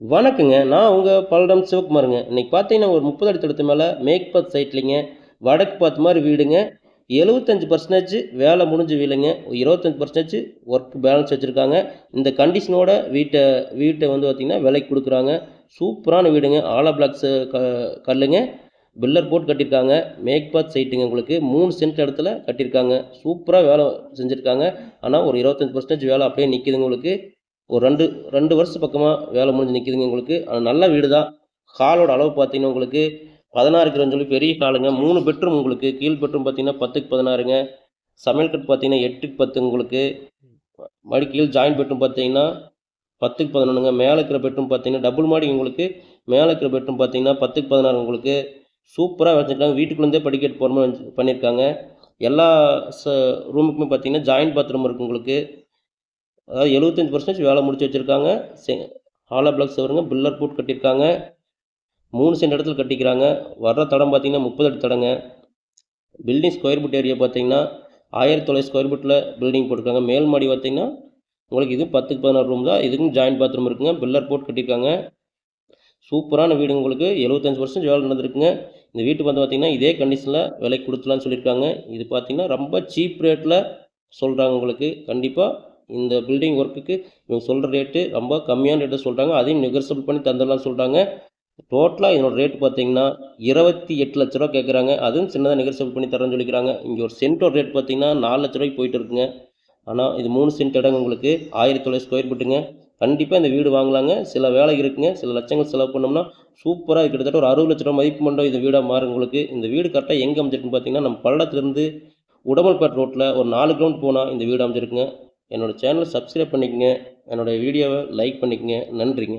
வணக்கங்க. நான் உங்கள் பல்லடம் சிவகுமாருங்க. இன்றைக்கி பார்த்தீங்கன்னா ஒரு முப்பது அடி தடுத்து மேலே மேக்பாத் சைட்லிங்க. வடக்கு பார்த்து மாதிரி வீடுங்க. எழுபத்தஞ்சு பர்சன்டேஜ் வேலை முடிஞ்ச வீடுங்க. இருபத்தஞ்சி பர்சன்டேஜ் ஒர்க் பேலன்ஸ் வச்சுருக்காங்க. இந்த கண்டிஷனோட வீட்டை வீட்டை வந்து பார்த்திங்கன்னா விலைக்கு கொடுக்குறாங்க. சூப்பரான வீடுங்க. ஆலா பிளாக்ஸு க கல்லுங்க. பில்லர் போட்டு கட்டியிருக்காங்க. மேக்பாத் சைட்டுங்க உங்களுக்கு. மூணு சென்ட் இடத்துல கட்டியிருக்காங்க. சூப்பராக வேலை செஞ்சுருக்காங்க. ஆனால் ஒரு இருபத்தஞ்சி பர்சன்டேஜ் வேலை அப்படியே நிற்கிதுங்க உங்களுக்கு. ஒரு ரெண்டு ரெண்டு வருஷம் பக்கமாக வேலை முடிஞ்சு நிற்கிதுங்க உங்களுக்கு ஆனால் நல்ல வீடு தான் ஹாலோட அளவு பார்த்தீங்கன்னா உங்களுக்கு பதினாறுக்கு சொல்லி பெரிய ஹாலுங்க. மூணு பெட்ரூம் உங்களுக்கு. கீழ் பெட்ரூம் பார்த்தீங்கன்னா பத்துக்கு பதினாறுங்க. சமையல் கட்டு பார்த்தீங்கன்னா எட்டுக்கு பத்து உங்களுக்கு. மடி கீழ் ஜாயின்ட் பெட்ரூம் பார்த்தீங்கன்னா பத்துக்கு பதினொன்றுங்க மேலே இருக்கிற பெட்ரூம் பார்த்தீங்கன்னா டபுள் மாடி உங்களுக்கு. மேலே இருக்கிற பெட்ரூம் பார்த்தீங்கன்னா பத்துக்கு பதினாறு உங்களுக்கு. சூப்பராக வச்சுருக்காங்க. வீட்டுக்குள்ளேருந்தே படிக்கட்டு போகிற மாதிரி பண்ணியிருக்காங்க எல்லா ச ரூமுக்குமே பார்த்தீங்கன்னா ஜாயின்ட் பாத்ரூம் இருக்குது உங்களுக்கு. அதாவது எழுபத்தஞ்சி பர்சன்டேஜ் வேலை முடிச்சு வச்சுருக்காங்க. செ ஹாலா பிளாக் செவருங்க பில்லர் போட்டு கட்டியிருக்காங்க. மூணு சென்ட் இடத்துல கட்டிக்கிறாங்க. வர்ற தடம் பார்த்திங்கன்னா முப்பது அடி தடங்க. பில்டிங் ஸ்கொயர் ஃபீட் ஏரியா பார்த்தீங்கன்னா ஆயிரத்தி தொள்ளாயிரம் ஸ்கொயர் ஃபீட்டில் பில்டிங் போட்டிருக்காங்க. மேல் மாடி பார்த்தீங்கன்னா உங்களுக்கு இது பத்துக்கு பதினாறு ரூம் தான். இதுக்கும் ஜாயின்ட் பாத்ரூம் இருக்குங்க. பில்லர் போட்டு கட்டியிருக்காங்க. சூப்பரான வீடு உங்களுக்கு. எழுபத்தஞ்சு பர்சன்ட் வேலை நடந்திருக்குங்க. இந்த வீட்டுக்கு வந்து பார்த்தீங்கன்னா இதே கண்டிஷனில் விலைக்கு கொடுத்துலான்னு சொல்லியிருக்காங்க. இது பார்த்தீங்கன்னா ரொம்ப சீப் ரேட்டில் சொல்கிறாங்க உங்களுக்கு. கண்டிப்பாக இந்த பில்டிங் ஒர்க்குக்கு இவங்க சொல்கிற ரேட்டு ரொம்ப கம்மியான ரேட்டை சொல்கிறாங்க அதையும் நெகர்சபிள் பண்ணி தந்துடலாம்னு சொல்கிறாங்க டோட்டலாக இதனோட ரேட் பார்த்தீங்கன்னா இருபத்தி எட்டு லட்ச ரூபா கேட்குறாங்க அதுவும் சின்னதாக நெகர்சபிள் பண்ணி தரேன்னு சொல்லிக்கிறாங்க. இங்கே ஒரு சென்ட்டோட ரேட் பார்த்தீங்கன்னா நாலு லட்ச ரூபாய்க்கு போயிட்டு இருக்குங்க. ஆனால் இது மூணு சென்ட் இடங்க உங்களுக்கு ஆயிரத்தி தொள்ளாயிரம் ஸ்கொயர் ஃபீட்டுங்க கண்டிப்பாக இந்த வீடு வாங்கலாங்க. சில வேலை இருக்குங்க. சில லட்சங்கள் செலவு பண்ணோம்னா சூப்பராக கிட்டத்தட்ட ஒரு அறுபது லட்ச ரூபா மதிப்பு மண்டபம் இந்த வீடாக மாறும் உங்களுக்கு. இந்த வீடு கரெக்டாக எங்கே அமைஞ்சிருக்குன்னு பார்த்தீங்கன்னா நம்ம பள்ளத்துலேருந்து உடமல்பேட் ரோட்டில் ஒரு நாலு கிலோமீட்டர் போனால் இந்த வீடு அமைஞ்சிருக்குங்க. என்னோடய சேனலை சப்ஸ்கிரைப் பண்ணிக்கங்க. என்னோடய வீடியோவை லைக் பண்ணிக்கங்க. நன்றிங்க.